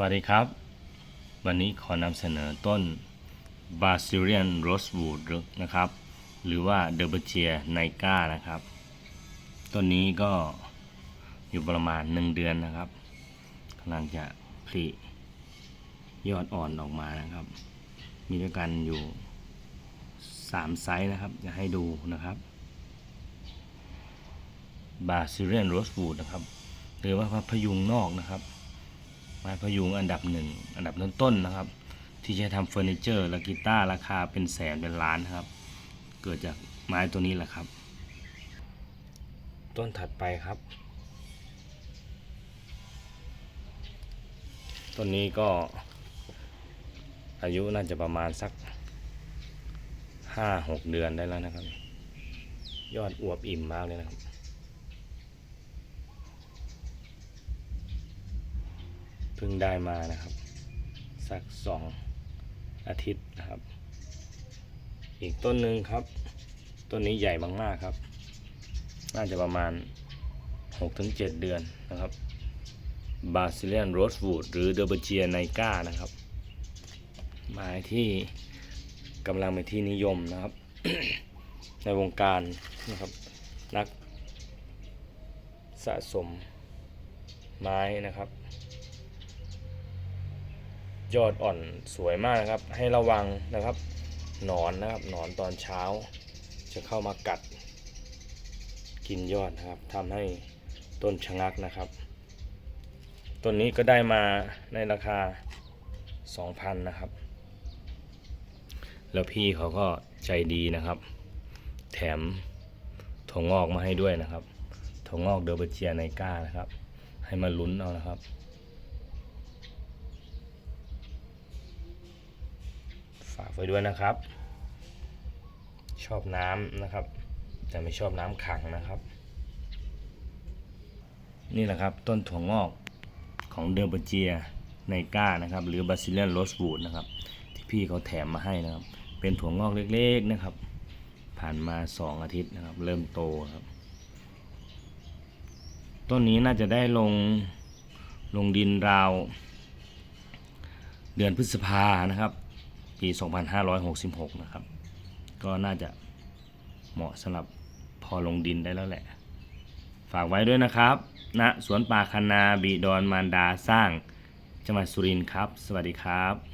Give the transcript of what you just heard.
วัสดีครับ วันนี้ขอนำเสนอต้น Brazilian Rosewood นะครับ หรือว่า d e b e r g i a n i c a นะครับ ต้นนี้ก็อยู่ประมาณ 1 เดือนนะครับกำลังจะผลิยอดอ่อนออกมานะครับ มีด้วยกันอยู่ 3 ไซส์นะครับ จะให้ดูนะครับ Brazilian Rosewood นะครับ หรือว่าพยุงนอกนะครับ ไม้พยุงอันดับหนึ่งอันดับต้นๆนะครับ ที่ใช้ทำเฟอร์นิเจอร์และกีตาร์ราคาเป็นแสนเป็นล้านครับ เกิดจากไม้ตัวนี้แหละครับ ต้นถัดไปครับ ต้นนี้ก็ อายุน่าจะประมาณสักห้าหกเดือนได้แล้วนะครับ ยอดอวบอิ่มมากเลยนะครับ เพิ่งได้มานะครับ สักสองอาทิตย์นะครับ อีกต้นหนึ่งครับ ต้นนี้ใหญ่มากๆครับ น่าจะประมาณ 6-7 เดือนนะครับ Brazilian Rosewood หรือ d e r b e r g i a n i c a นะครับไม้ที่กำลังเป็นที่นิยมนะครับ ในวงการนะครับนักสะสมไม้นะครับ ยอดอ่อนสวยมากนะครับ ให้ระวังนะครับหนอนนะครับหนอนตอนเช้า จะเข้ามากัด กินยอดนะครับทำให้ต้นชะงักนะครับต้นนี้ก็ได้มาในราคา 2,000นะครับ แล้วพี่เขาก็ใจดีนะครับ แถมถั่วงอกมาให้ด้วยนะครับถั่วงอกเดอร์เบเจียในก้านะครับ ให้มาลุ้นเอานะครับากไว้ด้วยนะครับ ชอบน้ำนะครับ แต่ไม่ชอบน้ำขังนะครับ นี่แหละครับต้นถั่วงอกของเดอร์บเจียในก้านะครับ หรือบาซิเลียนโรสวูดนะครับ ที่พี่เขาแถมมาให้นะครับ เป็นถั่วงอกเล็กๆนะครับ ผ่านมา 2 อาทิตย์นะครับ เริ่มโตครับ ต้นนี้น่าจะได้ลงลงดินราว เดือนพฤษภานะครับ ปี 2566 นะครับ ก็น่าจะเหมาะสำหรับพอลงดินได้แล้วแหละ ฝากไว้ด้วยนะครับณนะสวนป่าคณาบีดอนมารดาสร้างจังหวัดสุรินทร์ครับ สวัสดีครับ